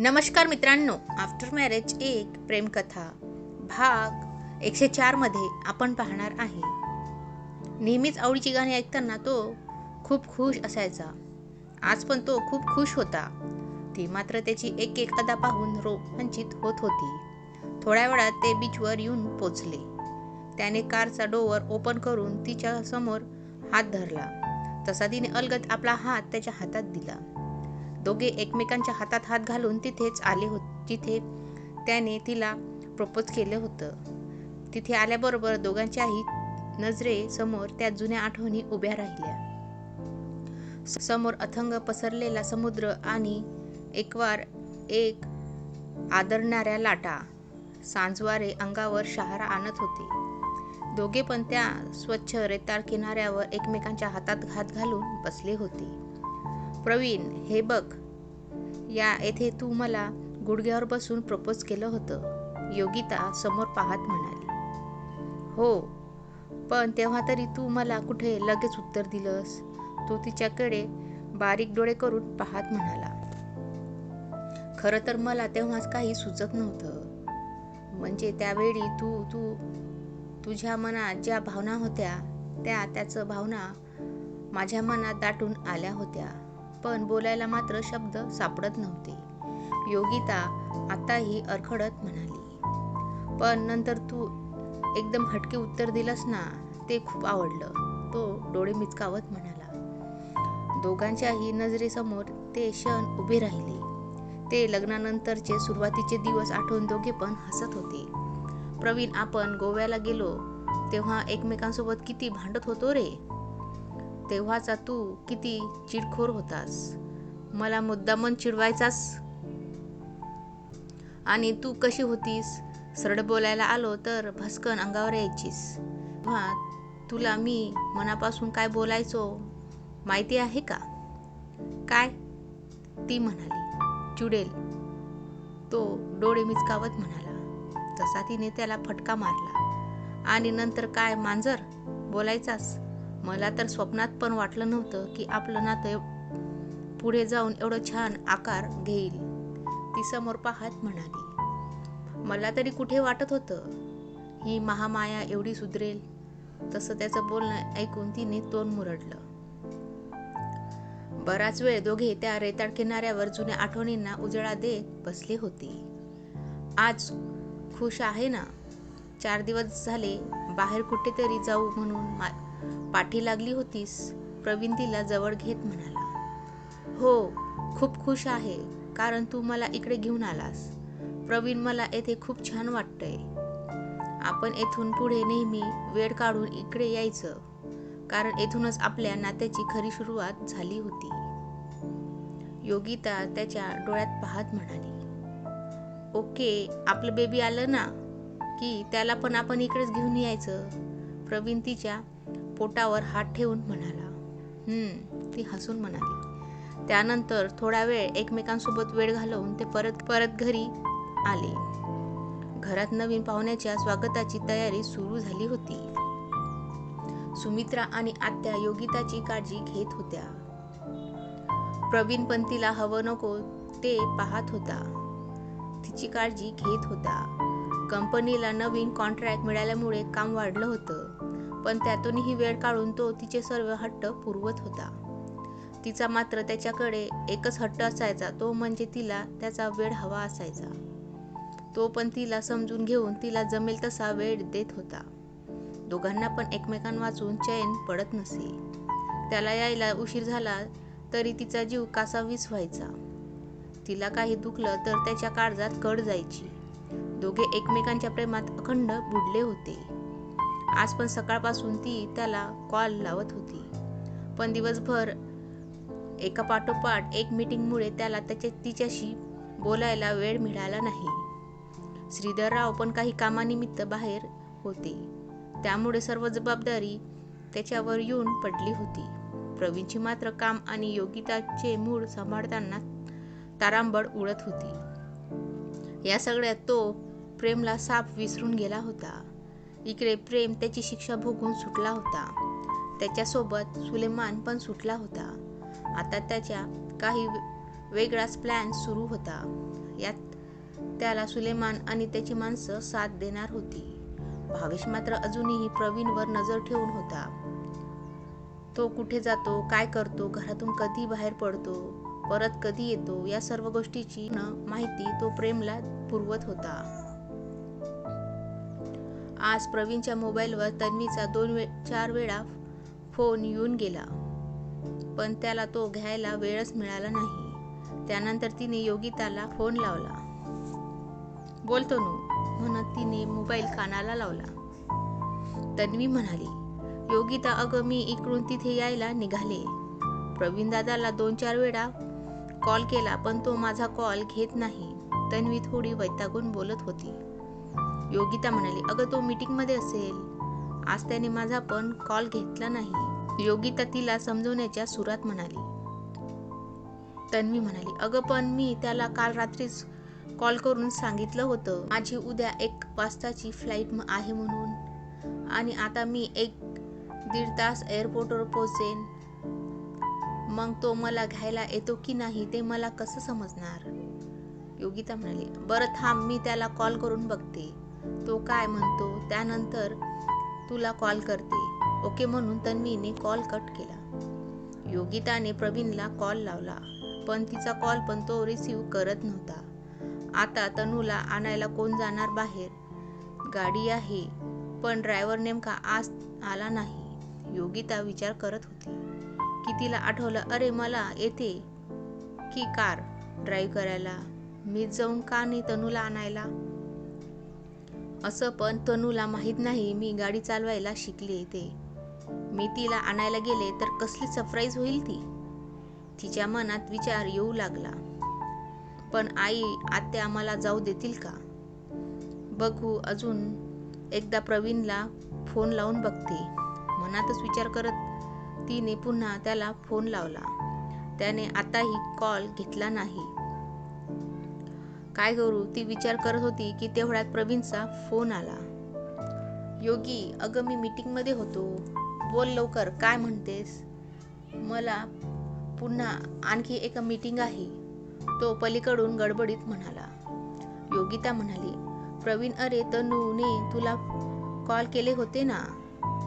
नमस्कार मित्रांनो after marriage एक प्रेमकथा भाग एकशे चारमध्ये आपण पाहणार आहे. नेहमीच आवडीची गाणी ऐकताना तो खूप खुश असायचा. आज पण तो खूप खुश होता. ती मात्र त्याची एक एक अदा पाहून रोमांचित होत होती. थोड्या वेळात ते बीचवर येऊन पोचले. त्याने कारचा डोअर ओपन करून तिच्या समोर हात धरला. तसा तिने अलगत आपला हात त्याच्या हातात दिला. दोघे एकमेकांच्या हातात हात घालून तिथेच आले हो जिथे त्याने तिला प्रपोज केलं होतं. तिथे आल्याबरोबर दोघांच्याही नजरेसमोर त्या जुन्या आठवणी उभ्या राहिल्या. समोर अथंग पसरलेला समुद्र आणि एकवार एक आदरणाऱ्या लाटा सांजवारे अंगावर शहारा आणत होते. दोघे पण त्या स्वच्छ रेताळ किनाऱ्यावर एकमेकांच्या हातात हात घालून बसले होते. प्रवीण हे बघ. या येथे तू मला गुडघ्यावर बसून प्रपोज केलं होतं. योगिता समोर पाहत म्हणाली. हो पण तेव्हा तरी तू मला कुठे लगेच उत्तर दिलंस? तो तिच्याकडे बारीक डोळे करून पाहत म्हणाला. खरं तर मला तेव्हाच काही सुचत नव्हतं. म्हणजे त्यावेळी तू तू तुझ्या मनात ज्या भावना होत्या त्या त्याचं भावना माझ्या मनात दाटून आल्या होत्या. पण बोलायला मात्र शब्द सापडत नव्हते. योगिता आताही अरखडत म्हणाली. पण नंतर तू एकदम हटके उत्तर दिलंस ना ते खूप आवडलं. तो डोळे मिचकावत म्हणाला. दोघांच्याही नजरेसमोर ते क्षण उभे राहिले. ते लग्नानंतरचे सुरुवातीचे दिवस आठवून दोघे पण हसत होते. प्रवीण आपण गोव्याला गेलो तेव्हा एकमेकांसोबत किती भांडत होतो रे? तेव्हाचा तू किती चिडखोर होतास. मला मुद्दामन चिडवायचास? आणि तू कशी होतीस? सरळ बोलायला आलो तर भस्कन अंगावर यायचीस. तेव्हा तुला मी मनापासून काय बोलायचो माहिती आहे का? काय? ती म्हणाली. चिडेल. तो डोळे मिचकावत म्हणाला. तसा तिने त्याला फटका मारला. आणि नंतर काय मांजर? बोलायचास? मला तर स्वप्नात पण वाटलं नव्हतं की आपलं नातं पुढे जाऊन एवढं छान आकार घेईल. ती समोर पाहत म्हणाली मला तरी कुठे वाटत होतं? ही महामाया एवढी सुधरेल. तसं त्याचं बोलणं ऐकून तिने तोंड मुरडलं. बराच वेळ दोघे त्या रेताड किनाऱ्यावर जुन्या आठवणींना उजळा देत बसले होते. आज खुश आहे ना? चार दिवस झाले बाहेर कुठेतरी जाऊ म्हणून पाठी लागली होतीस. प्रवीण तिला जवळ घेत म्हणाला हो खूप खुश आहे कारण तू मला इकडे घेऊन आलास. प्रवीण मला येथे खूप छान वाटतंय. आपण येथून पुढे नेहमी वेळ काढून इकडे यायचं कारण येथूनच आपल्या नात्याची खरी सुरुवात झाली होती. योगिता त्याच्या डोळ्यात पाहत म्हणाली ओके आपलं बेबी आलं ना की त्याला पण आपण इकडेच घेऊन यायचं. प्रवीण तिच्या पोटावर हात ठेवून म्हणाला हम्म ती हसून म्हणाली. त्यानंतर थोडा वेळ एकमेकांसोबत वेळ घालवून ते परत परत घरी आले. घरात नवीन पाहुण्याच्या स्वागताची तयारी सुरू झाली होती. सुमित्रा आणि आत्या योगिताची काळजी घेत होत्या. प्रवीण पंतीला हवं नको ते पाहत होता. तिची काळजी घेत होता. कंपनीला नवीन कॉन्ट्रॅक्ट मिळाल्यामुळे काम वाढलं होतं. पण त्यातूनही वेळ काढून तो तिचे सर्व हट्ट पुरवत होता. तिचा मात्र त्याच्याकडे एकच हट्ट असायचा तो म्हणजे तिला त्याचा वेळ हवा असायचा. तो पण तिला समजून घेऊन तिला जमेल तसा वेळ देत होता. दोघांना पण एकमेकांवाचून चैन पडत नसे. त्याला यायला उशीर झाला तरी तिचा जीव कासावीस व्हायचा तिला काही दुखलं तर त्याच्या काळजात कड जायची. दोघे एकमेकांच्या प्रेमात अखंड बुडले होते. आज पण सकाळपासून ती त्याला कॉल लावत होती. पण दिवसभर एका पाठोपाठ एक मीटिंगमुळे त्याला त्याच्या तिच्याशी बोलायला वेळ मिळाला नाही. श्रीधरराव पण काही कामानिमित्त बाहेर होते. त्यामुळे सर्व जबाबदारी त्याच्यावर येऊन पडली होती. प्रवीणची मात्र काम आणि योगिताचे मूळ सांभाळताना तारांबळ उडत होती. या सगळ्यात तो प्रेमला साप विसरून गेला होता. इकडे प्रेम त्याची शिक्षा भोगून सुटला होता. त्याच्यासोबत सुलेमान पण सुटला होता. आता त्याच्या काही वेगळाच प्लॅन सुरू होता. यात त्याला सुलेमान आणि त्याची माणसं साथ देणार होती. भावेश मात्र अजूनही प्रवीणवर नजर ठेवून होता. तो कुठे जातो काय करतो घरातून कधी बाहेर पडतो परत कधी येतो या सर्व गोष्टीची न माहिती तो प्रेमला पुरवत होता. आज प्रवीणच्या मोबाईलवर तन्वीचा दोन वे चार वेळा फोन येऊन गेला. पण त्याला तो घ्यायला वेळच मिळाला नाही. त्यानंतर तिने योगिताला फोन लावला. बोलतो नू म्हणत तिने मोबाईल कानाला लावला. तन्वी म्हणाली योगिता अगं मी इकडून तिथे यायला निघाले. प्रवीण दादाला दोन चार वेळा कॉल केला पण तो माझा कॉल घेत नाही. तन्वी थोडी वैतागून बोलत होती. योगिता म्हणाली अगं तो मीटिंगमध्ये असेल. आज त्याने माझा पण कॉल घेतला नाही. योगिता तिला समजवण्याच्या सुरात म्हणाली. तन्वी म्हणाली अगं पण मी त्याला काल रात्रीच कॉल करून सांगितलं होतं. माझी उद्या एक वाजताची फ्लाईट आहे म्हणून. आणि आता मी एक दीड तास एअरपोर्टवर पोहोचेन. मग तो मला घ्यायला येतो की नाही ते मला कसं समजणार? योगिता म्हणाली बरं थांब मी त्याला कॉल करून बघते. तो काय म्हणतो त्यानंतर तुला कॉल करते. ओके म्हणून तन्वीने कॉल कट केला. योगिताने प्रवीणला कॉल लावला. पण तिचा कॉल पण तो रिसीव करत नव्हता. आता तनूला आणायला कोण जाणार बाहेर? गाडी आहे पण ड्रायव्हर नेमका आज आला नाही. योगिता विचार करत होती. की तिला आठवलं अरे मला येते. की कार ड्राईव्ह करायला? मी जाऊन का नाही तनूला आणायला? असं पण तनूला माहीत नाही मी गाडी चालवायला शिकले ते. मी तिला आणायला गेले तर कसली सरप्राईज होईल ती? तिच्या मनात विचार येऊ लागला. पण आई आत्या मला जाऊ देतील का? बघू अजून. एकदा प्रवीणला फोन लावून बघते. मनातच विचार करत तिने पुन्हा त्याला फोन लावला. त्याने आताही कॉल घेतला नाही. काय करू? ती विचार करत होती की तेवढ्यात प्रवीणचा फोन आला. योगी अगं मी मीटिंगमध्ये होतो. बोल लवकर काय म्हणतेस? मला पुन्हा आणखी एक मीटिंग आहे. तो पलीकडून गडबडीत म्हणाला. योगिता म्हणाली प्रवीण अरे तनूने तुला कॉल केले होते ना?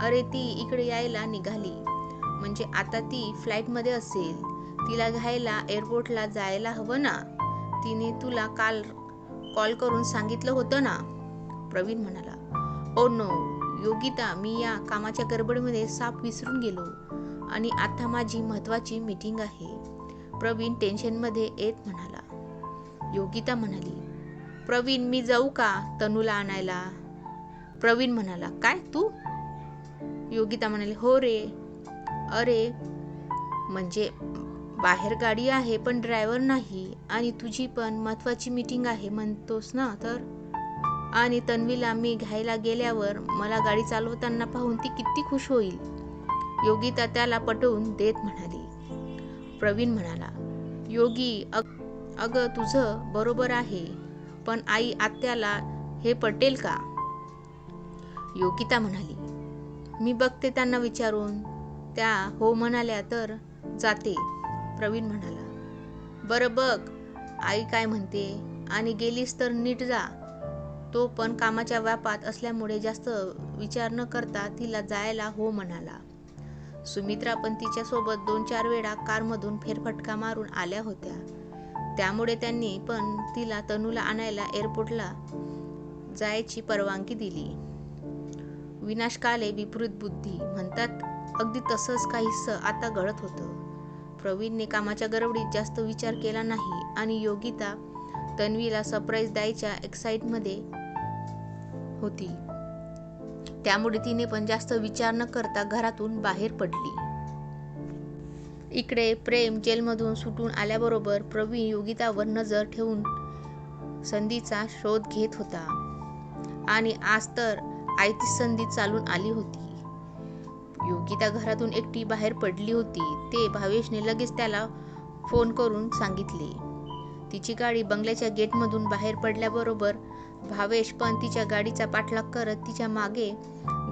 अरे ती इकडे यायला निघाली. म्हणजे आता ती फ्लाईटमध्ये असेल. तिला घ्यायला एअरपोर्टला जायला हवं ना? तिने तुला काल कॉल करून सांगितलं होतं ना? प्रवीण म्हणाला ओ नो योगिता मी या कामाच्या गडबडीमध्ये साप विसरून गेलो आणि आता माझी महत्वाची मीटिंग आहे. प्रवीण टेन्शनमध्ये येत म्हणाला. योगिता म्हणाली प्रवीण मी जाऊ का तनूला आणायला? प्रवीण म्हणाला काय तू? योगिता म्हणाली हो रे. अरे म्हणजे बाहेर गाडी आहे पण ड्रायव्हर नाही. आणि तुझी पण महत्वाची मीटिंग आहे म्हणतोस ना तर? आणि तन्वीला मी घ्यायला गेल्यावर मला गाडी चालवताना पाहून ती किती खुश होईल. योगिता त्याला पटवून देत म्हणाली. प्रवीण म्हणाला योगी अग अगं तुझं बरोबर आहे पण आई आत्याला हे पटेल का? योगिता म्हणाली मी बघते त्यांना विचारून. त्या हो म्हणाल्या तर जाते. प्रवीण म्हणाला बरं बघ आई काय म्हणते? आणि गेलीस तर नीट जा. तो पण कामाच्या व्यापात असल्यामुळे जास्त विचार न करता तिला जायला हो म्हणाला. सुमित्रा पण तिच्यासोबत दोन चार वेळा कारमधून फेरफटका मारून आल्या होत्या. त्यामुळे त्यांनी पण तिला तनूला आणायला एअरपोर्टला जायची परवानगी दिली. विनाशकाले विपरीत बुद्धी. म्हणतात अगदी तसंच काहीसं आता घडत होतं. प्रवीणने कामाच्या गरबडीत जास्त विचार केला नाही आणि योगिता तन्वीला सरप्राईज द्यायच्या एक्साइटमध्ये होती. त्यामुळे तिने पण जास्त विचार न करता घरातून बाहेर पडली. इकडे प्रेम जेलमधून सुटून आल्याबरोबर प्रवीण योगितावर नजर ठेवून संधीचा शोध घेत होता. आणि आज तर आयती संधी चालून आली होती. योगिता घरातून एकटी बाहेर पडली होती. ते भावेशने लगेच त्याला फोन करून सांगितले. तिची गाडी बंगल्याच्या गेटमधून बाहेर पडल्याबरोबर भावेश पण तिच्या गाडीचा पाठलाग करत तिच्यामागे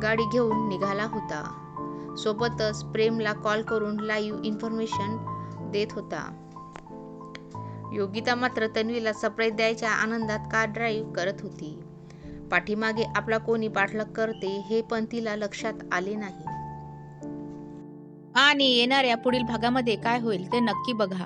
गाडी घेऊन निघाला होता. सोबतच प्रेमला कॉल करून लाईव्ह इन्फॉर्मेशन देत होता. योगिता मात्र तन्वीला सरप्राईज द्यायच्या आनंदात कार ड्राईव्ह करत होती. पाठीमागे आपला कोणी पाठलाग करते हे पण तिला लक्षात आले नाही. आणि येणाऱ्या पुढील भागामध्ये काय होईल ते नक्की बघा.